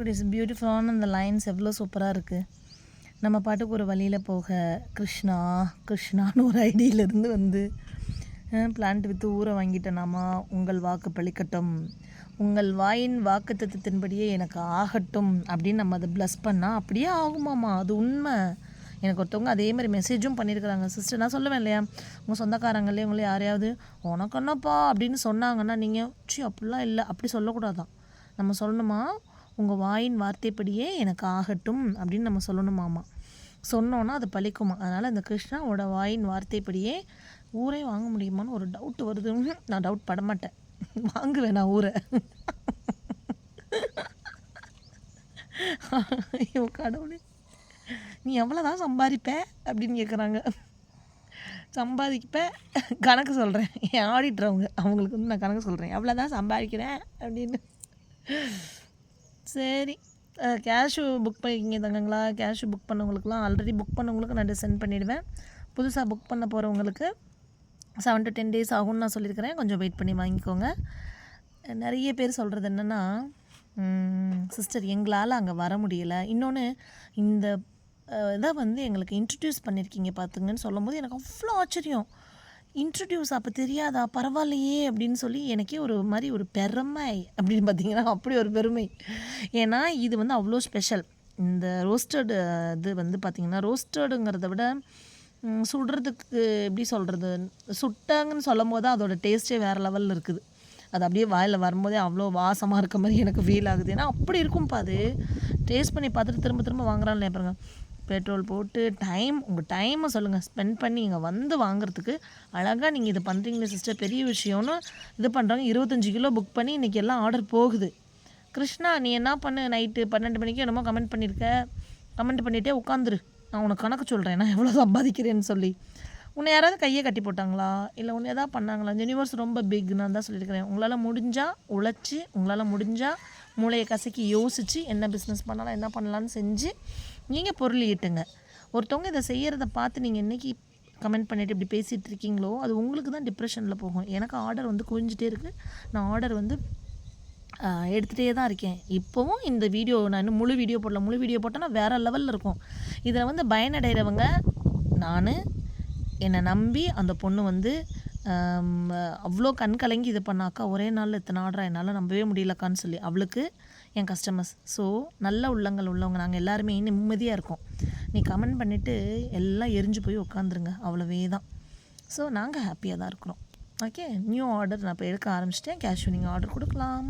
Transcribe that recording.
குட்டீஸ் பியூட்டிஃபுல்லான அந்த லைன்ஸ் எவ்வளோ சூப்பராக இருக்குது நம்ம பாட்டுக்கு ஒரு வழியில் போக கிருஷ்ணா கிருஷ்ணான்னு ஒரு ஐடியிலேருந்து வந்து பிளான்ட் விற்று ஊரை வாங்கிட்டேனாமா உங்கள் வாக்கு பழிக்கட்டும். உங்கள் வாயின் வாக்கு தத்துவத்தின்படியே எனக்கு ஆகட்டும் அப்படின்னு நம்ம அதை ப்ளஸ் பண்ணால் அப்படியே ஆகுமாம்மா அது உண்மை. எனக்கு ஒருத்தவங்க அதே மாதிரி மெசேஜும் பண்ணியிருக்கிறாங்க. சிஸ்டர் நான் சொல்லுவேன் இல்லையா உங்கள் சொந்தக்காரங்களே உங்களை யாரையாவது உனக்கு என்னப்பா? அப்படின்னு சொன்னாங்கன்னா நீங்கள் சி அப்படிலாம் இல்லை. அப்படி சொல்லக்கூடாதான். நம்ம சொல்லணுமா? உங்கள் வாயின் வார்த்தைப்படியே எனக்கு ஆகட்டும் அப்படின்னு நம்ம சொல்லணுமாமா சொன்னோன்னா அது பழிக்குமா? அதனால் இந்த கிருஷ்ணாவோட வாயின் வார்த்தைப்படியே ஊரே வாங்க முடியுமான்னு ஒரு டவுட் வருது. நான் டவுட் பட மாட்டேன் வாங்குவேன் நான் ஊரை. ஐயோ கடவுளே. நீ எவ்வளோதான் சம்பாதிப்ப அப்படின்னு கேட்குறாங்க சம்பாதிப்ப கணக்கு சொல்கிறேன் என் ஆடிட்டர் அவங்க. அவங்களுக்கு வந்து நான் கணக்கு சொல்கிறேன் எவ்வளோதான் சம்பாதிக்கிறேன் அப்படின்னு. சரி. கேஷு புக் பண்ணிக்கிங்க தங்கங்களா? கேஷு புக் பண்ணவங்களுக்குலாம் ஆல்ரெடி புக் பண்ணவங்களுக்கு நான் சென்ட் பண்ணிவிடுவேன் புதுசாக புக் பண்ண போகிறவங்களுக்கு செவன் டு டென் டேஸ் ஆகும்னு நான் சொல்லியிருக்கிறேன். கொஞ்சம் வெயிட் பண்ணி வாங்கிக்கோங்க. நிறைய பேர் சொல்கிறது என்னென்னா சிஸ்டர் எங்களால் அங்கே வர முடியல. இன்னொன்று இந்த இதை வந்து எங்களுக்கு இன்ட்ரடியூஸ் பண்ணியிருக்கீங்க பார்த்துங்கன்னு சொல்லும்போது எனக்கு அவ்வளோ ஆச்சரியம். இன்ட்ரடியூஸ் அப்போ தெரியாதா? பரவாயில்லையே அப்படின்னு சொல்லி எனக்கே ஒரு மாதிரி ஒரு பெருமை. அப்படின்னு பார்த்தீங்கன்னா அப்படி ஒரு பெருமை. ஏன்னா இது வந்து அவ்வளோ ஸ்பெஷல் இந்த ரோஸ்டடு இது வந்து பார்த்திங்கன்னா ரோஸ்டடுங்கிறத விட சுடுறதுக்கு எப்படி சொல்கிறது சுட்டாங்கன்னு சொல்லும் போது அதோட டேஸ்ட்டே வேறு லெவலில் இருக்குது. அது அப்படியே வாயில் வரும்போதே அவ்வளோ வாசமாக இருக்க மாதிரி எனக்கு ஃபீல் ஆகுது. ஏன்னா அப்படி இருக்கும்ப்பா அது. டேஸ்ட் பண்ணி பார்த்துட்டு திரும்ப திரும்ப வாங்குறான்னு பாருங்கள் பெட்ரோல் போட்டு டைம் உங்கள் டைமை சொல்லுங்கள் ஸ்பெண்ட் பண்ணி இங்கே வந்து வாங்குறதுக்கு அழகாக நீங்கள் இது பண்ணுறீங்களே சிஸ்டர் பெரிய விஷயம்னு இது பண்ணுறாங்க இருபத்தஞ்சி கிலோ புக் பண்ணி இன்றைக்கி எல்லாம் ஆர்டர் போகுது. கிருஷ்ணா நீ என்ன பண்ணு? நைட்டு பன்னெண்டு மணிக்கு என்னமோ கமெண்ட் பண்ணியிருக்க கமெண்ட் பண்ணிகிட்டே உட்காந்துரு. நான் உனக்கு கணக்கு சொல்கிறேன் நான் எவ்வளோ சம்பாதிக்கிறேன்னு சொல்லி. உன்னை யாராவது கையை கட்டி போட்டாங்களா? இல்லை உன்னை எதாவது பண்ணாங்களா? யூனிவர்ஸ் ரொம்ப பிக் நான் தான் சொல்லியிருக்கிறேன். உங்களால் முடிஞ்சால் உழைச்சி உங்களால் முடிஞ்சால் மூளையை கசக்கி யோசித்து என்ன பிஸ்னஸ் பண்ணலாம் என்ன பண்ணலான்னு செஞ்சு நீங்கள் பொருள் ஈட்டுங்க. ஒருத்தவங்க இதை செய்கிறத பார்த்து நீங்கள் என்றைக்கு கமெண்ட் பண்ணிவிட்டு இப்படி பேசிகிட்டு இருக்கீங்களோ அது உங்களுக்கு தான் டிப்ரெஷனில் போகும். எனக்கு ஆர்டர் வந்து குவிஞ்சிட்டே இருக்குது நான் ஆர்டர் வந்து எடுத்துகிட்டே தான் இருக்கேன். இப்போவும் இந்த வீடியோ நான் இன்னும் முழு வீடியோ போடல. முழு வீடியோ போட்டேன்னா வேறு லெவலில் இருக்கும். இதில் வந்து பயனடைகிறவங்க நான் என்னை நம்பி அந்த பொண்ணு வந்து அவ்வளோ கண் கலங்கி இது பண்ணாக்கா ஒரே நாளில் இத்தனை ஆர்டரா என்னால் நம்பவே முடியலக்கான்னு சொல்லி அவளுக்கு என் கஸ்டமர்ஸ் ஸோ நல்ல உள்ளங்கள் உள்ளவங்க. நாங்கள் எல்லாருமே நிம்மதியாக இருக்கோம். நீ கமெண்ட் பண்ணிவிட்டு எல்லாம் எரிஞ்சு போய் உட்காந்துருங்க அவ்வளோவே தான் ஸோ நாங்கள் ஹாப்பியாக தான் இருக்கிறோம். ஓகே நியூ ஆர்டர் நான் இப்போ எடுக்க ஆரம்பிச்சிட்டேன். கேஷ் நீங்கள் ஆர்டர் கொடுக்கலாம்.